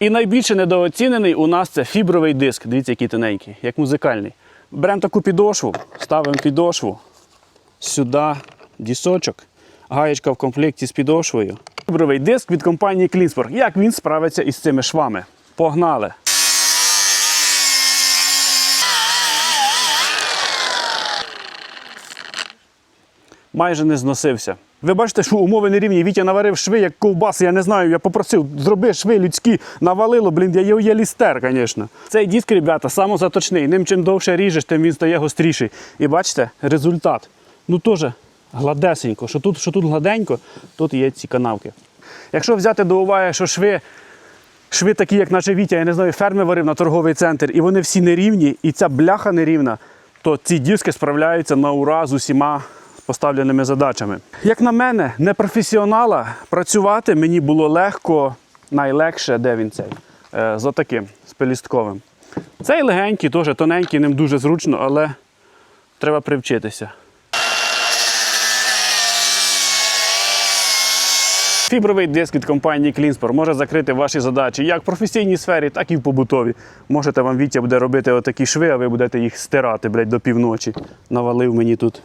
І найбільше недооцінений у нас це фібровий диск. Дивіться, який тоненький, як музикальний. Беремо таку підошву, ставимо підошву сюди, дісочок, гаєчка в комплекті з підошвою. Фібровий диск від компанії Клінспорг. Як він справиться із цими швами? Погнали! майже не зносився. Ви бачите, що умови нерівні. Вітя наварив шви, як ковбаси, я не знаю. Я попросив, зроби шви людські, навалило, блін, я його є лістер, звісно. Цей диск, ребята, самозаточний. Ним чим довше ріжеш, тим він стає гостріший. І бачите, результат. Ну теж гладесенько. Що тут, що тут гладенько, тут є ці канавки. Якщо взяти до уваги, що шви. Шви такі, як наше Вітя, я не знаю, ферми варив на торговий центр, і вони всі нерівні, і ця бляха нерівна, то ці диски справляються на ура з усіма поставленими задачами. Як на мене, непрофесіонала, працювати мені було легко, найлегше, де він цей? Е, з отаким, з пелістковим. Цей легенький, теж тоненький, ним дуже зручно, але треба привчитися. Фібровий диск від компанії Клінспор може закрити ваші задачі як в професійній сфері, так і в побутовій. Можете вам Вітя буде робити отакі шви, а ви будете їх стирати блядь, до півночі. Навалив мені тут